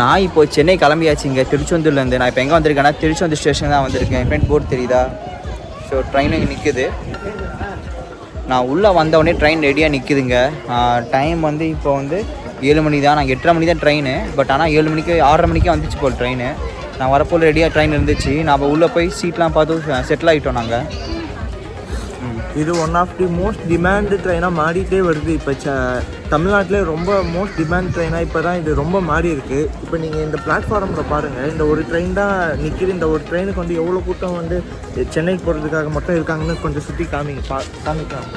நான் இப்போ சென்னை கிளம்பியாச்சுங்க திருச்செந்தூர்லேருந்து நான் இப்போ எங்கே வந்திருக்கேன்னா திருச்செந்தூர் ஸ்டேஷன் தான் வந்திருக்கேன். ஃப்ரெண்ட் போர்ட் தெரியுதா? ஸோ ட்ரெயின் இங்கே நிற்குது நான் உள்ளே வந்தவொடனே ட்ரெயின் ரெடியாக நிற்குதுங்க டைம் வந்து இப்போ வந்து ஏழு மணி தான். நான் எட்டரை மணி தான் ட்ரெயின் பட் ஆனால் ஏழு மணிக்கு ஆறரை மணிக்கே வந்துச்சு போல் ட்ரெயின் நான் வரப்போல் ரெடியாக ட்ரெயின் இருந்துச்சு. நான் அப்போ உள்ளே போய் சீட்லாம் பார்த்து செட்டில் ஆகிட்டோம் நாங்கள் இது one of the most demand ட்ரெயினாக மாறிட்டே வருது. இப்போ ச தமிழ்நாட்டிலே ரொம்ப மோஸ்ட் டிமாண்ட் ட்ரெயினாக இப்போ தான் இது ரொம்ப மாறி இருக்கு. இப்போ நீங்கள் இந்த பிளாட்ஃபார்மில் பாருங்கள் இந்த ஒரு ட்ரெயின் தான் நிற்கிது இந்த ஒரு ட்ரெயினுக்கு வந்து எவ்வளோ கூட்டம் வந்து சென்னைக்கு போகிறதுக்காக மட்டும் இருக்காங்கன்னு கொஞ்சம் சுற்றி காமிங்க பா காமிக்கலாம்?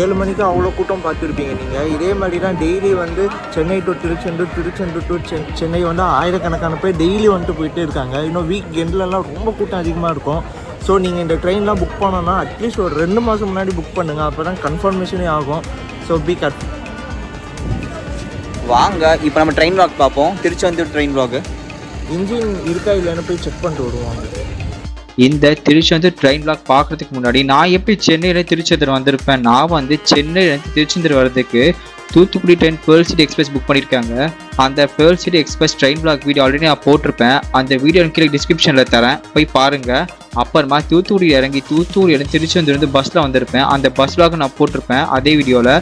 ஏழு மணிக்கு அவ்வளோ கூட்டம் பார்த்துருப்பீங்க நீங்கள் இதே மாதிரி தான் டெய்லி வந்து சென்னை டு திருச்செந்தூர் திருச்செந்தூர் டு சென் சென்னை வந்து ஆயிரக்கணக்கான பேர் டெய்லி வந்துட்டு போயிட்டே இருக்காங்க. இன்னும் வீக் எண்ட்லலாம் ரொம்ப கூட்டம் அதிகமாக இருக்கும். ஸோ நீங்கள் இந்த ட்ரெயின்லாம் புக் பண்ணோன்னா அட்லீஸ்ட் ஒரு ரெண்டு மாதம் முன்னாடி புக் பண்ணுங்கள் அப்போ தான் கன்ஃபர்மேஷனே ஆகும். ஸோ பி கட் வாங்க இப்போ நம்ம ட்ரெயின் வாக் பார்ப்போம். திருச்செந்தூர் ட்ரெயின் வாக்கு இன்ஜின் இருக்கா இல்லைன்னு போய் செக் பண்ணிட்டு வருவாங்க இந்த திருச்செந்தூர் ட்ரெயின் பிளாக் பார்க்கறதுக்கு முன்னாடி நான் எப்படி சென்னையிலேருந்து திருச்செந்தூர் வந்திருப்பேன்? நான் வந்து சென்னையிலேருந்து திருச்செந்தூர் வர்றதுக்கு Thoothukudi train pearl city express book பண்ணியிருக்காங்க. அந்த pearl city express train vlog video already நான் போட்டிருப்பேன். அந்த வீடியோ கீழே டிஸ்கிரிப்ஷனில் தரேன். போய் பாருங்கள் அப்புறமா தூத்துக்குடி இறங்கி தூத்துக்குடி திருச்செந்தூர்லேருந்து பஸ்ஸில் வந்திருப்பேன். அந்த பஸ் பிளாக் நான் போட்டிருப்பேன். அதே வீடியோவில்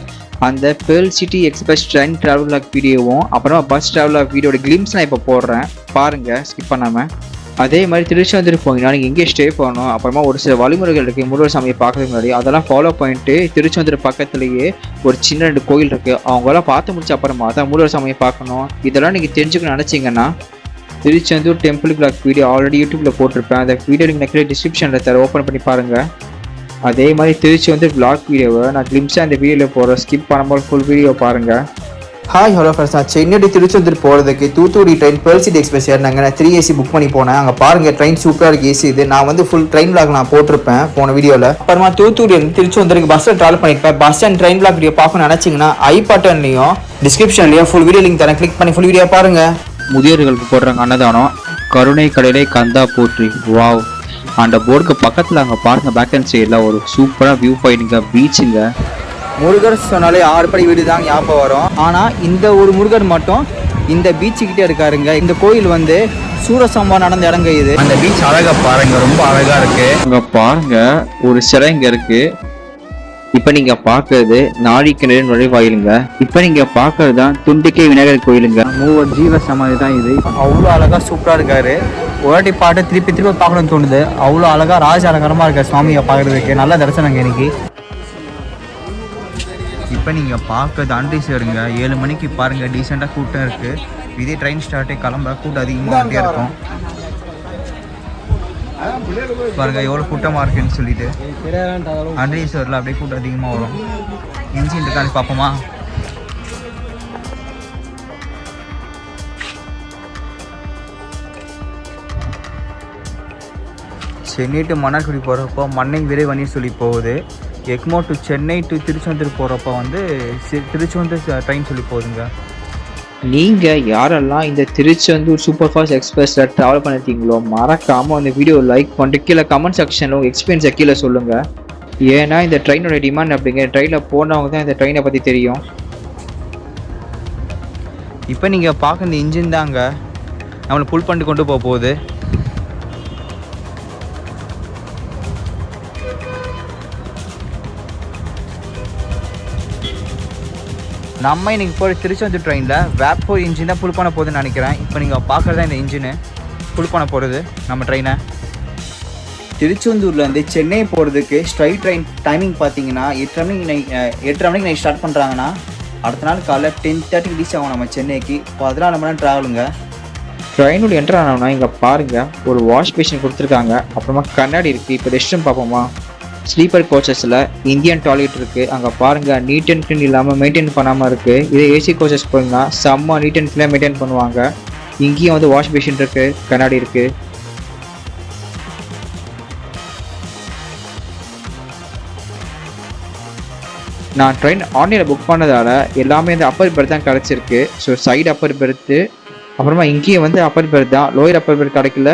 அந்த pearl city express train travel vlog வீடியோவும் அப்புறமா பஸ் ட்ராவல் பிளாக் வீடியோட கிளிம்ஸ் நான் இப்போ போடுறேன். பாருங்கள் ஸ்கிப் பண்ணாமல் அதே மாதிரி திருச்செந்தூர் போனீங்கன்னா நீங்கள் எங்கே ஸ்டே பண்ணணும் அப்புறமா ஒரு சில வழிமுறைகள் இருக்குது முருகர் சாமியை பார்க்கறதுக்கு முன்னாடி அதெல்லாம் ஃபாலோ பண்ணிட்டு திருச்செந்தூர் பக்கத்துலேயே ஒரு சின்ன ரெண்டு கோயில் இருக்குது அவங்களாம் பார்த்து முடிச்ச அப்புறமா தான் முருகர் சாமியை பார்க்கணும். இதெல்லாம் நீங்கள் தெரிஞ்சுக்கணும்னு நினச்சிங்கன்னா Tiruchendur temple vlog video already யூடியூப்பில் போட்டிருப்பேன். அந்த வீடியோ நீங்கள் கீழே டிஸ்கிரிப்ஷனில் தர ஓப்பன் பண்ணி பாருங்கள் அதே மாதிரி திருச்சி வந்து பிளாக் வீடியோவை நான் கிளிம்ஸாக அந்த வீடியோவில் போகிறேன் ஸ்கிப் பண்ணாமல் ஃபுல் வீடியோ பாருங்கள் ஹாய் ஹலோ ஃப்ரெண்ட்ஸ் நான் சென்னை திருச்செந்தூர் போகிறதுக்கு Thoothukudi train pearl city express ஏறினாங்க நான் த்ரீ ஏசி புக் பண்ணி போனேன். அங்கே பாருங்கள் ட்ரெயின் சூப்பராக இருக்குது ஏசி இது. நான் வந்து ஃபுல் ட்ரெயின் பிளாக் நான் போட்டிருப்பேன் போன வீடியோவில் அப்புறமா தூத்துக்குடி வந்து திருச்செந்தூருக்கு பஸ்ஸில் ட்ராவல் பண்ணியிருப்பேன். Bus and train vlog video பார்க்கணும்னு நினச்சிங்கன்னா ஐ பட்டன்லையும் டிஸ்கிரிப்ஷன்லையும் ஃபுல் வீடியோ லிங்க் தரேன். கிளிக் பண்ணி ஃபுல் வீடியோ பாருங்கள் முதியோர்களுக்கு போடுறாங்க அன்னதானம் கருணை கடலை கந்தா போற்றி. வாவ் அந்த போர்டுக்கு பக்கத்தில் அங்கே பாருங்க பேக் அண்ட் சைடில் ஒரு சூப்பராக வியூ பாயிண்ட்டுங்க பீச்சுங்க முருகர் சொன்னாலே ஆறு படி வீடு தான் ஞாபகம் வரும். ஆனால் இந்த ஒரு முருகர் மட்டும் இந்த பீச்சு கிட்டே இருக்காருங்க. இந்த கோயில் வந்து சூரசம்பவம் நடந்த இடங்க இது. அந்த பீச் அழகா பாருங்க ரொம்ப அழகா இருக்கு. அங்கே பாருங்க ஒரு சிலை இங்கே இருக்கு. இப்போ நீங்க பார்க்கறது நாடி கிணறு நுழைவாயிலுங்க. இப்போ நீங்க பார்க்கறது தான் துண்டிக்கை விநாயகர் கோயிலுங்க. மூவர் ஜீவ சமாதி தான் இது. அவ்வளோ அழகா சூப்பரா இருக்காரு. ஒரு வாட்டி பாட்டு திருப்பி திருப்பி பார்க்கணும்னு தோணுது. அவ்வளோ அழகா ராஜ அலங்காரமா இருக்க சுவாமியை பார்க்கறதுக்கு. நல்ல தரிசனங்க இன்னைக்கு. இப்போ நீங்கள் பார்க்கறது அன்ரிசர்ங்க ஏழு மணிக்கு பாருங்கள் டீசெண்டாக கூட்டம் இருக்குது இதே ட்ரெயின் ஸ்டார்ட்டே கிளம்ப கூட்டம் அதிகமாக இருக்கும். பாருங்க எவ்வளோ கூட்டமாக இருக்குன்னு சொல்லிட்டு. அன்ரிசர்ல அப்படியே கூட்டம் அதிகமாக வரும். இன்ஜின் இருக்கான்னு பார்ப்போமா? சென்னை டு மன்னார்குடி போகிறப்போ மண்ணை விரைவணி சொல்லி போகுது. எக்மோ டு சென்னை டு திருச்செந்தூர் போகிறப்போ வந்து திருச்செந்தூர் ட்ரெயின் சொல்லி போகுதுங்க நீங்க யாரெல்லாம் இந்த திருச்செந்தூர் சூப்பர் ஃபாஸ்ட் எக்ஸ்பிரஸ்ல டிராவல் பண்ணிருக்கீங்களோ மறக்காம அந்த வீடியோ லைக் பண்ணிட்டு கீழே கமெண்ட் செக்ஷன்ல உங்க எக்ஸ்பீரியன்ஸை கீழே சொல்லுங்க. ஏன்னா இந்த ட்ரெயினோட டிமாண்ட் அப்படிங்கிற ட்ரெயினில் போனவங்க தான் இந்த ட்ரெயினை பற்றி தெரியும். இப்போ நீங்கள் பார்க்க இந்த இன்ஜின் தாங்க நம்மளை புல் பண்ணிட்டு கொண்டு போக போகுது. நம்ம இன்னைக்கு போகிற திருச்செந்தூர் ட்ரெயினில் வேப்போ இன்ஜின் தான் புல் பண்ண போகுதுன்னு நினைக்கிறேன். இப்போ நீங்கள் பார்க்குறது இந்த இன்ஜினு புல் பண்ண போகிறது நம்ம ட்ரெயினை திருச்செந்தூர்லேருந்து சென்னை போகிறதுக்கு ஸ்ட்ரைட் ட்ரெயின் டைமிங் பார்த்தீங்கன்னா எட்டரை மணிக்கு நைட் எட்டரை மணிக்கு நைட் ஸ்டார்ட் பண்ணுறாங்கன்னா அடுத்த நாள் காலைல டென் தேர்ட்டிக்கு ரீச் ஆகும் நம்ம சென்னைக்கு. பதினாலு மணி நேரம் ட்ராவலுங்க ட்ரெயினோட என்டர் ஆனோம்னா இங்கே பாருங்க ஒரு வாஷ் பேஷன் கொடுத்துருக்காங்க. அப்புறமா கண்ணாடி இருக்குது இப்போ ரெஸ்ட் ரூம் பார்ப்போமா? ஸ்லீப்பர் கோச்சஸில் இந்தியன் டாய்லெட் இருக்குது அங்கே பாருங்கள் நீட் அண்ட் க்ளீன் இல்லாமல் மெயின்டைன் பண்ணாமல் இருக்குது இதே ஏசி கோச்சஸ் போயிருந்தால் செம்ம நீட் அண்ட் க்ளீனாக மெயின்டைன் பண்ணுவாங்க. இங்கேயும் வந்து வாஷ் மிஷின் இருக்குது கண்ணாடி இருக்குது நான் ட்ரெயின் ஆன்லைனில் புக் பண்ணதால் எல்லாமே இந்த அப்பர் பெர்த் தான் கிடச்சிருக்கு. ஸோ சைடு அப்பர் பெர்த்து அப்புறமா இங்கேயும் வந்து அப்பர் பெர்த் தான். லோயர் அப்பர் பெர்த் கிடைக்கல.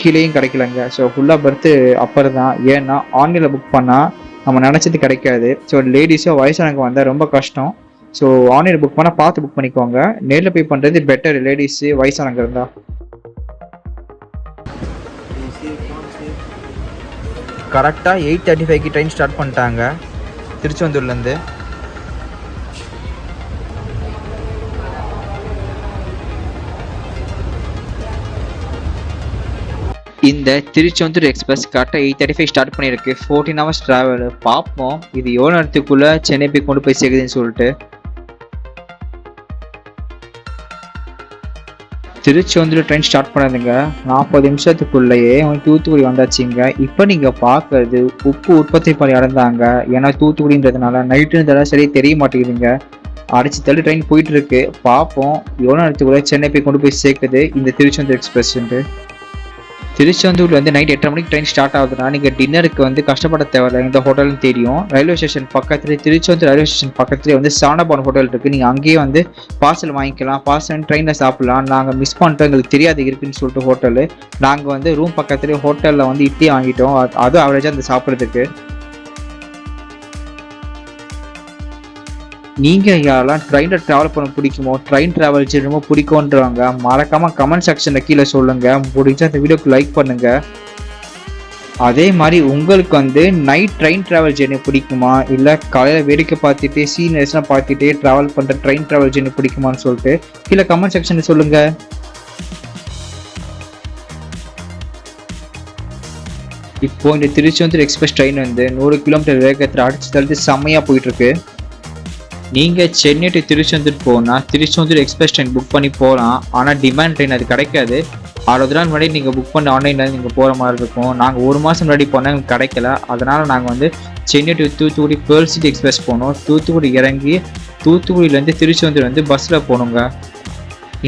கீழேயும் கிடைக்கலங்க. ஸோ ஃபுல்லாக பர்த்து அப்பர் தான் ஏன்னா ஆன்லைனில் புக் பண்ணால் நம்ம நினச்சது கிடைக்காது. ஸோ லேடிஸோ வயசானவங்க வந்தால் ரொம்ப கஷ்டம். ஸோ ஆன்லைனில் புக் பண்ணால் பார்த்து புக் பண்ணிக்கோங்க. நேரில் போய் பண்ணுறது பெட்டர் லேடிஸு வயசானவங்க இருந்தால் கரெக்டாக எயிட் தேர்ட்டி ஃபைவ்க்கு ட்ரெயின் ஸ்டார்ட் பண்ணிட்டாங்க. திருச்செந்தூர்லேருந்து இந்த திருச்செந்தூர் எக்ஸ்பிரஸ் கரெக்டாக எயிட் தேர்ட்டி ஃபைவ் ஸ்டார்ட் பண்ணியிருக்கு. ஃபோர்டீன் ஹவர்ஸ் ட்ராவல் பார்ப்போம் இது எவ்வளோ நேரத்துக்குள்ளே சென்னை போய் கொண்டு போய் சேர்க்குதுன்னு சொல்லிட்டு. திருச்செந்தூர் ட்ரெயின் ஸ்டார்ட் பண்ணதுங்க. நாற்பது நிமிஷத்துக்குள்ளேயே அவங்க தூத்துக்குடி வந்தாச்சுங்க. இப்போ நீங்கள் பார்க்கறது உப்பு உற்பத்தி பண்ணி இறந்தாங்க ஏன்னா தூத்துக்குடின்றதுனால நைட்டுன்றதால சரி தெரிய மாட்டேங்குதுங்க. அடிச்சு தள்ளி ட்ரெயின் போயிட்டு இருக்கு. பார்ப்போம் எவ்வளோ நேரத்துக்குள்ளே சென்னை போய் கொண்டு போய் சேர்க்குது இந்த திருச்செந்தூர் எக்ஸ்பிரஸ்ன்ட்டு. திருச்செந்தூர்ல வந்து நைட் எட்டரை மணிக்கு ட்ரெயின் ஸ்டார்ட் ஆகுதுன்னா நீங்கள் டின்னருக்கு வந்து கஷ்டப்பட தேவையில்ல. இந்த ஹோட்டல்னு தெரியும். ரயில்வே ஸ்டேஷன் பக்கத்துலேயே திருச்செந்தூர் ரயில்வே ஸ்டேஷன் பக்கத்துலேயே வந்து சானபான் ஹோட்டல் இருக்குது நீங்கள் அங்கேயே வந்து பார்சல் வாங்கிக்கலாம். பார்சல் ட்ரெயினில் சாப்பிடலாம். நாங்கள் மிஸ் பண்ணிட்டோம். எங்களுக்கு தெரியாது இருக்குன்னு சொல்லிட்டு ஹோட்டலு நாங்கள் வந்து ரூம் பக்கத்துலேயே ஹோட்டலில் வந்து இட்லி வாங்கிட்டோம். அதுவும் அவரேஜாக அந்த சாப்பிட்றதுக்கு. நீங்கள் யாரெல்லாம் ட்ரெயினில் ட்ராவல் பண்ண பிடிக்குமோ ட்ரெயின் ட்ராவல் ரொம்ப பிடிக்கும்ன்றவங்க மறக்காமல் கமெண்ட் செக்ஷனில் கீழே சொல்லுங்கள் முடிஞ்சால் அந்த வீடியோக்கு லைக் பண்ணுங்கள் அதே மாதிரி உங்களுக்கு வந்து நைட் ட்ரெயின் ட்ராவல் ஜேர்னி பிடிக்குமா? இல்லை காலையில் வேடிக்கை பார்த்துட்டு சீனியர்ஸ்லாம் பார்த்துட்டு ட்ராவல் பண்ணுற ட்ரெயின் ட்ராவல் ஜேர்னி பிடிக்குமான்னு சொல்லிட்டு கீழே கமெண்ட் செக்ஷனில் சொல்லுங்கள் இப்போ இந்த திருச்செந்தூர் எக்ஸ்பிரஸ் ட்ரெயின் வந்து நூறு கிலோமீட்டர் வேகத்தில் அடிச்சு தள்ளி செம்மையாக போயிட்டுருக்கு நீங்கள் சென்னை டு திருச்செந்தூர் போனால் திருச்செந்தூர் எக்ஸ்பிரஸ் ட்ரெயின் புக் பண்ணி போகலாம் ஆனால் டிமாண்ட் ட்ரெயின் அது கிடைக்காது. அறுபது நாள் முன்னாடி நீங்கள் புக் பண்ண ஆன்லைனில் நீங்கள் போகிற மாதிரி இருக்கும். நாங்கள் ஒரு மாதம் முன்னாடி போனால் எங்களுக்கு கிடைக்கல. அதனால் நாங்கள் வந்து Chennai to Thoothukudi pearl city express போனோம். தூத்துக்குடி இறங்கி தூத்துக்குடியிலேருந்து திருச்செந்தூர் வந்து பஸ்ஸில் போகணுங்க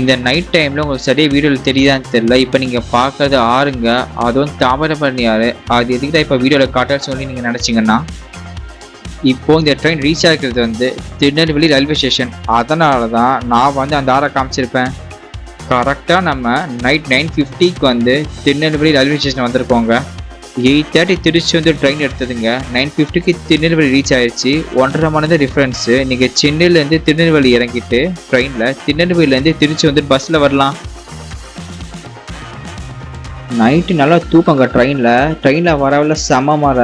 இந்த நைட் டைமில் உங்களுக்கு சரியாக வீடியோவில் தெரியுதான்னு தெரியல. இப்போ நீங்கள் பார்க்கறது ஆறுங்க. அதுவும் தாமிரபரணி ஆறு அது எதுக்கு தான் இப்போ வீடியோவில் காட்டுன்னு சொல்லி நீங்கள் நினச்சிங்கன்னா இப்போ இந்த ட்ரெயின் ரீச் ஆகிறது வந்து திருநெல்வேலி ரயில்வே ஸ்டேஷன் அதனால தான் நான் வந்து அந்த ஆரை காமிச்சிருப்பேன். கரெக்டாக நம்ம நைட் நைன் ஃபிஃப்டிக்கு வந்து திருநெல்வேலி ரயில்வே ஸ்டேஷன் வந்திருக்கோங்க. எயிட் தேர்ட்டி திருச்சி வந்து ட்ரெயின் எடுத்ததுங்க. நைன் ஃபிஃப்டிக்கு திருநெல்வேலி ரீச் ஆயிடுச்சு ஒன்றரை மணி நேரம் டிஃப்ரென்ஸு நீங்கள் சென்னையிலேருந்து திருநெல்வேலி இறங்கிட்டு ட்ரெயினில் திருநெல்வேலியிலேருந்து திருச்சி வந்து பஸ்ஸில் வரலாம். நைட்டு நல்லா தூக்கங்க ட்ரெயினில் ட்ரெயினில் வரவில் செம மர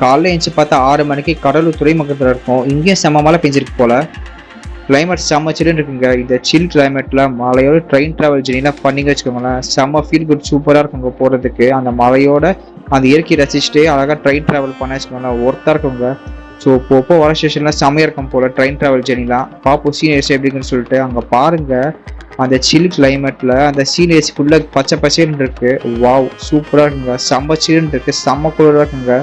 காலைல எழுந்துச்சு பார்த்தா ஆறு மணிக்கு கடலூர் துறைமுகத்தில் இருக்கும். இங்கேயும் செம மழை பெஞ்சிருக்கு போல். கிளைமேட் செம்ம சில்லுன்னு இருக்குங்க. இந்த சில் கிளைமேட்டில் மழையோட ட்ரெயின் ட்ராவல் ஜெர்னிலாம் பண்ணிங்க வச்சுக்கோங்களேன். செம்ம ஃபீல் குட் சூப்பராக இருக்குங்க போகிறதுக்கு அந்த மழையோட அந்த இயற்கை ரசிச்சுட்டு அழகாக ட்ரெயின் ட்ராவல் பண்ண வச்சுக்கோங்களேன். ஒர்த்தாக இருக்குங்க. ஸோ இப்போ வர ஸ்டேஷன்லாம் செம்மையாக இருக்கும் போல் ட்ரெயின் ட்ராவல் ஜெர்னிலாம் பார்ப்போம் சீனியர்ஸ் எப்படிங்கன்னு சொல்லிட்டு. அங்கே பாருங்கள் அந்த சில் கிளைமேட்டில் அந்த சீனியர்ஸ் ஃபுல்லாக பச்சை பச்சைன்னு இருக்குது வாவ் சூப்பராக இருக்குங்க. செம்ம சில்லுன்னு இருக்குது செம்ம குளிராக இருக்குங்க.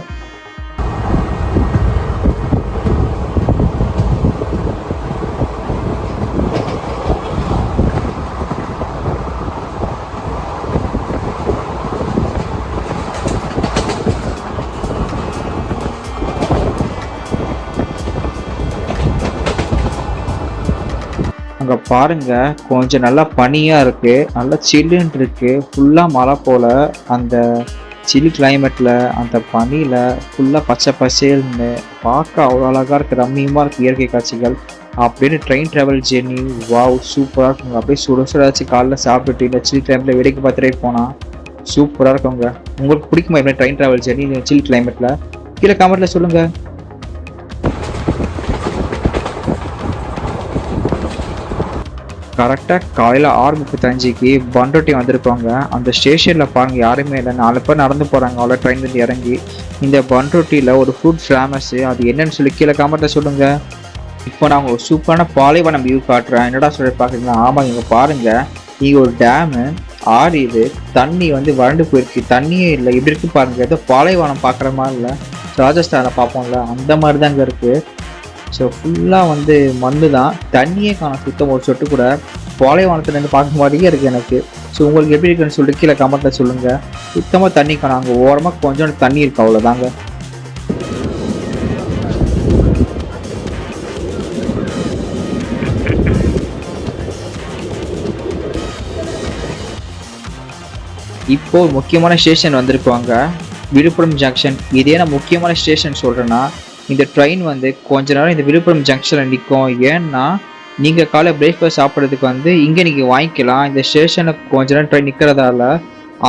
பாருங்கள் பாருங்க கொஞ்சம் நல்லா பனியாக இருக்குது நல்லா சில்லுன்னு இருக்குது ஃபுல்லாக மழை போல் அந்த சில்லி கிளைமேட்டில் அந்த பனியில் ஃபுல்லாக பச்சை பசேல்னு பார்க்க அவ்வளோ அழகாக இருக்குது ரம்மியமாக இருக்குது இயற்கை காட்சிகள். அப்படின்னு ட்ரெயின் ட்ராவல் ஜெர்னி வாவ் சூப்பராக இருக்குங்க. அப்படியே சுட சுடாச்சு காலைல சாப்பிட்டுட்டு இந்த சில்லி கிளைமேட்டில் வேடிக்கை பார்த்துட்டே போனால் சூப்பராக இருக்குங்க. உங்களுக்கு பிடிக்குமா எப்படி ட்ரெயின் ட்ராவல் ஜெர்னி இந்த கிளைமேட்டில் கீழே கமெண்ட்டில் சொல்லுங்கள் கரெக்டாக காலையில் ஆறு முப்பத்தஞ்சுக்கு பண்ருட்டி வந்திருப்பாங்க. அந்த ஸ்டேஷனில் பாருங்க யாருமே இல்லை. நாலு பேர் நடந்து போகிறாங்க அவ்வளோ ட்ரெயின்லேருந்து இறங்கி. இந்த பண்ருட்டியில் ஒரு ஃபுட் ஃபேமஸ்ஸு அது என்னன்னு சொல்லி கீழே கமெண்ட்டில் சொல்லுங்கள் இப்போ நான் ஒரு சூப்பரான பாலைவனம் வியூ காட்டுறேன். என்னடா சொல்லி பார்க்குறீங்களா ஆமாம் இங்கே பாருங்கள் இங்கே ஒரு டேமு ஆறு இது. தண்ணி வந்து வறண்டு போயிருக்கு. தண்ணியே இல்லை. இப்படி இருக்கு பாருங்கள் ஏதோ பாலைவனம் பார்க்குற மாதிரி இல்லை. ராஜஸ்தானில் பார்ப்போம்ல. அந்த மாதிரி தாங்க இருக்குது ஸோ ஃபுல்லாக வந்து மண்ணு தான் தண்ணியே காணும். சுத்தம் ஒரு சொட்டு கூட பாலைவனத்துலேருந்து பார்க்க மாதிரியே இருக்குது எனக்கு. ஸோ உங்களுக்கு எப்படி இருக்குன்னு சொல்லிட்டு கீழே கமெண்ட்டில் சொல்லுங்கள் சுத்தமாக தண்ணி காணும். அங்கே ஓரமாக கொஞ்சம் தண்ணி இருக்குது அவ்வளோதாங்க இப்போ முக்கியமான ஸ்டேஷன் வந்திருக்குவாங்க விழுப்புரம் ஜங்ஷன் இதே நான் முக்கியமான ஸ்டேஷன் சொல்கிறேன்னா இந்த ட்ரெயின் வந்து கொஞ்ச நேரம் இந்த விழுப்புரம் ஜங்ஷனில் நிற்கும் ஏன்னா நீங்கள் காலை பிரேக்ஃபாஸ்ட் சாப்பிட்றதுக்கு வந்து இங்கே நீங்கள் வாங்கிக்கலாம். இந்த ஸ்டேஷனில் கொஞ்ச நேரம் ட்ரெயின் நிற்கிறதால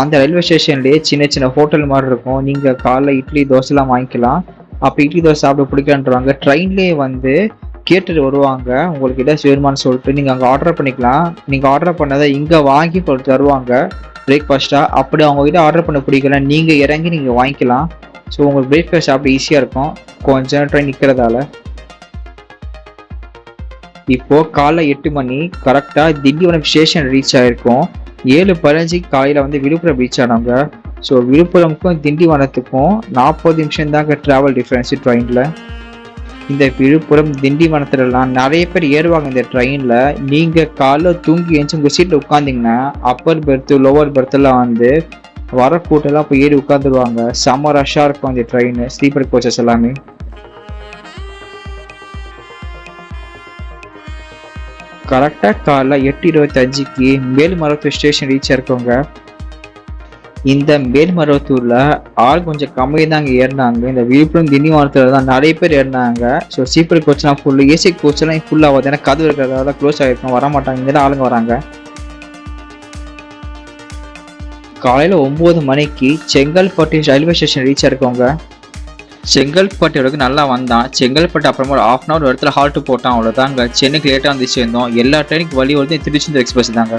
அந்த ரயில்வே ஸ்டேஷன்லேயே சின்ன சின்ன ஹோட்டல் மாதிரி இருக்கும். நீங்கள் காலைல இட்லி தோசைலாம் வாங்கிக்கலாம். அப்போ இட்லி தோசை சாப்பிட பிடிக்கலான்றவாங்க ட்ரெயின்லேயே வந்து கேட்டுட்டு வருவாங்க. உங்களுக்கு ஏதாச்சும் வேணுமான்னு சொல்லிட்டு நீங்கள் அங்கே ஆர்டர் பண்ணிக்கலாம். நீங்கள் ஆர்டர் பண்ணதை இங்கே வாங்கி கொடுத்து தருவாங்க பிரேக்ஃபாஸ்ட்டாக அப்படி அவங்ககிட்ட ஆர்டர் பண்ண பிடிக்கல. நீங்கள் இறங்கி நீங்கள் வாங்கிக்கலாம். ஸோ உங்களுக்கு பிரேக்ஃபாஸ்ட் சாப்பிட ஈஸியாக இருக்கும். கொஞ்ச நேரம் ட்ரெயின் நிற்கிறதால இப்போது காலைல எட்டு மணி கரெக்டாக திண்டிவனம் ஸ்டேஷன் ரீச் ஆகிருக்கோம் ஏழு பதினஞ்சுக்கு காலையில் வந்து விழுப்புரம் ரீச் ஆனாங்க. ஸோ விழுப்புரமுக்கும் திண்டிவனத்துக்கும் நாற்பது நிமிஷம் தாங்க ட்ராவல் டிஃப்ரென்ஸு ட்ரெயினில் இந்த விழுப்புரம் திண்டிவனத்துலலாம் நிறைய பேர் ஏறுவாங்க இந்த ட்ரெயினில் நீங்கள் காலைல தூங்கி எழுந்து உங்கள் சீட்டில் உட்காந்திங்கன்னா அப்பர் பெர்த்து லோவர் பெர்த்தெல்லாம் வந்து வர கூட்டெல்லாம் போய் ஏறி உட்காந்துருவாங்க செம்ம ரஷ்ஷாக இருக்கும் அந்த ட்ரெயின் ஸ்லீப்பர் கோச்சஸ் எல்லாமே. கரெக்டாக காலைல எட்டு இருபத்தஞ்சுக்கு மேல்மருவத்தூர் ஸ்டேஷன் ரீச் இருக்கவங்க. இந்த மேல்மருவத்தூரில் ஆள் கொஞ்சம் கம்மி தாங்க ஏறினாங்க. இந்த விழுப்புரம் திண்டிவனத்தில் தான் நிறைய பேர் ஏறினாங்க. ஸோ சீப்பர் கோச்செலாம் ஃபுல்லு ஏசி கோச்செலாம் ஃபுல்லாக ஆகாது. ஏன்னா கதவு இருக்கிறதால க்ளோஸ் ஆகிருக்கும் வர மாட்டாங்க இங்கே தான் ஆளுங்க வராங்க. காலையில் ஒம்பது மணிக்கு செங்கல்பட்டு ரயில்வே ஸ்டேஷன் ரீச் இருக்கவங்க. செங்கல்பட்டு வரைக்கும் நல்லா வந்தான். செங்கல்பட்டு அப்புறமா ஒரு ஆஃப் அன் அவர் இடத்துல ஹால்ட்டு போட்டான். அவ்வளோதாங்க சென்னைக்கு லேட்டாக வந்து சேர்ந்தோம் எல்லா ட்ரெயினுக்கு வழி வருது திருச்செந்தூர் எக்ஸ்பிரஸ் தாங்க.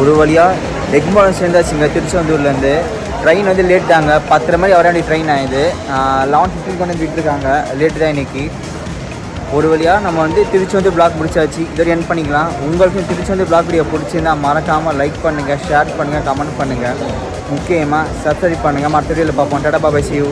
ஒரு வழியாக எக்மோலம் சேர்ந்தாச்சுங்க திருச்செந்தூர்லேருந்து. ட்ரெயின் வந்து லேட் தாங்க. பத்தரை மணி வர வேண்டிய ட்ரெயின் ஆகுது லெவன் ஃபிஃப்டின் கொண்டு வந்து விட்டுருக்காங்க. லேட்டு தான் இன்னைக்கு. ஒரு வழியாக நம்ம வந்து திருச்சி வந்து பிளாக் முடிச்சாச்சு. இதோட என் பண்ணிக்கலாம். உங்களுக்கும் வந்து பிளாக் வீடியோ பிடிச்சிருந்தா மறக்காமல் லைக் பண்ணுங்கள் ஷேர் பண்ணுங்கள் கமெண்ட் பண்ணுங்கள் முக்கியமாக சப்ஸ்கிரைப் பண்ணுங்கள் மற்ற வீடியோவில் பார்ப்போம். டாடா பாபாய் சியூ